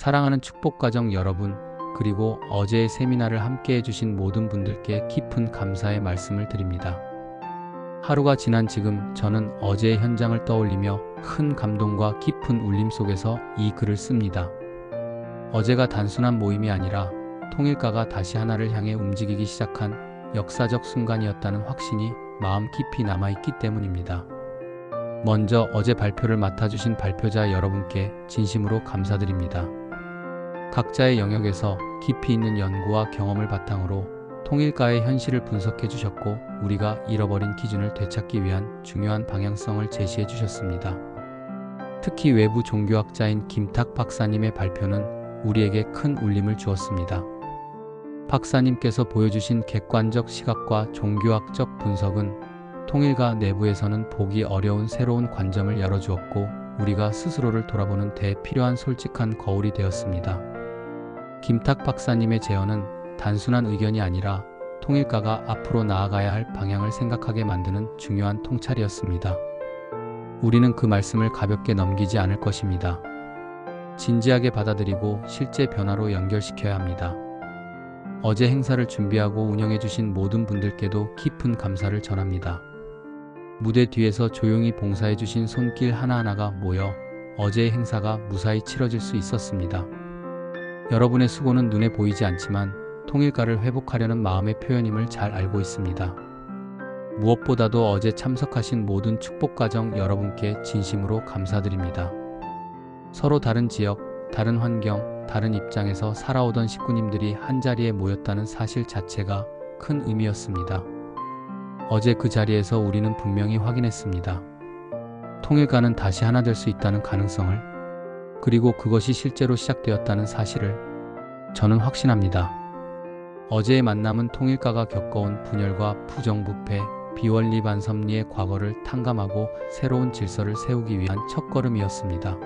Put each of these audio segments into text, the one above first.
사랑하는 축복가정 여러분, 그리고 어제의 세미나를 함께 해주신 모든 분들께 깊은 감사의 말씀을 드립니다. 하루가 지난 지금 저는 어제의 현장을 떠올리며 큰 감동과 깊은 울림 속에서 이 글을 씁니다. 어제가 단순한 모임이 아니라 통일가가 다시 하나를 향해 움직이기 시작한 역사적 순간이었다는 확신이 마음 깊이 남아있기 때문입니다. 먼저 어제 발표를 맡아주신 발표자 여러분께 진심으로 감사드립니다. 각자의 영역에서 깊이 있는 연구와 경험을 바탕으로 통일가의 현실을 분석해 주셨고 우리가 잃어버린 기준을 되찾기 위한 중요한 방향성을 제시해 주셨습니다. 특히 외부 종교학자인 김탁 박사님의 발표는 우리에게 큰 울림을 주었습니다. 박사님께서 보여주신 객관적 시각과 종교학적 분석은 통일가 내부에서는 보기 어려운 새로운 관점을 열어주었고 우리가 스스로를 돌아보는 데 필요한 솔직한 거울이 되었습니다. 김탁 박사님의 제언은 단순한 의견이 아니라 통일가가 앞으로 나아가야 할 방향을 생각하게 만드는 중요한 통찰이었습니다. 우리는 그 말씀을 가볍게 넘기지 않을 것입니다. 진지하게 받아들이고 실제 변화로 연결시켜야 합니다. 어제 행사를 준비하고 운영해주신 모든 분들께도 깊은 감사를 전합니다. 무대 뒤에서 조용히 봉사해주신 손길 하나하나가 모여 어제의 행사가 무사히 치러질 수 있었습니다. 여러분의 수고는 눈에 보이지 않지만 통일가를 회복하려는 마음의 표현임을 잘 알고 있습니다. 무엇보다도 어제 참석하신 모든 축복가정 여러분께 진심으로 감사드립니다. 서로 다른 지역, 다른 환경, 다른 입장에서 살아오던 식구님들이 한자리에 모였다는 사실 자체가 큰 의미였습니다. 어제 그 자리에서 우리는 분명히 확인했습니다. 통일가는 다시 하나 될 수 있다는 가능성을, 그리고 그것이 실제로 시작되었다는 사실을 저는 확신합니다. 어제의 만남은 통일가가 겪어온 분열과 부정부패, 비원리 반섭리의 과거를 탕감하고 새로운 질서를 세우기 위한 첫걸음이었습니다.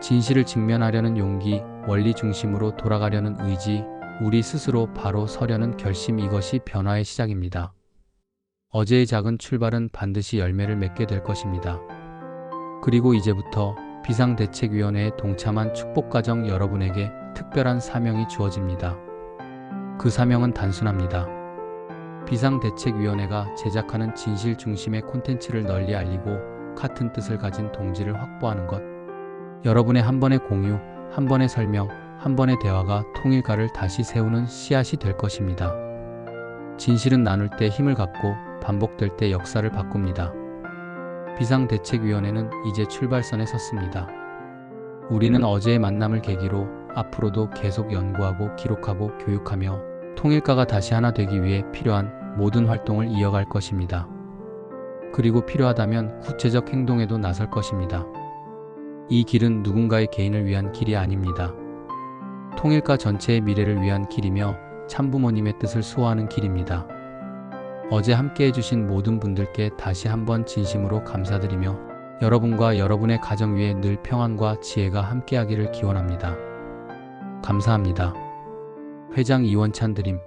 진실을 직면하려는 용기, 원리 중심으로 돌아가려는 의지, 우리 스스로 바로 서려는 결심 이것이 변화의 시작입니다. 어제의 작은 출발은 반드시 열매를 맺게 될 것입니다. 그리고 이제부터 비상대책위원회에 동참한 축복가정 여러분에게 특별한 사명이 주어집니다. 그 사명은 단순합니다. 비상대책위원회가 제작하는 진실 중심의 콘텐츠를 널리 알리고 같은 뜻을 가진 동지를 확보하는 것. 여러분의 한 번의 공유, 한 번의 설명, 한 번의 대화가 통일가를 다시 세우는 씨앗이 될 것입니다. 진실은 나눌 때 힘을 갖고 반복될 때 역사를 바꿉니다. 비상대책위원회는 이제 출발선에 섰습니다. 우리는 어제의 만남을 계기로 앞으로도 계속 연구하고 기록하고 교육하며 통일가가 다시 하나 되기 위해 필요한 모든 활동을 이어갈 것입니다. 그리고 필요하다면 구체적 행동에도 나설 것입니다. 이 길은 누군가의 개인을 위한 길이 아닙니다. 통일가 전체의 미래를 위한 길이며 참부모님의 뜻을 수호하는 길입니다. 어제 함께 해주신 모든 분들께 다시 한번 진심으로 감사드리며 여러분과 여러분의 가정 위에 늘 평안과 지혜가 함께하기를 기원합니다. 감사합니다. 회장 이원찬 드림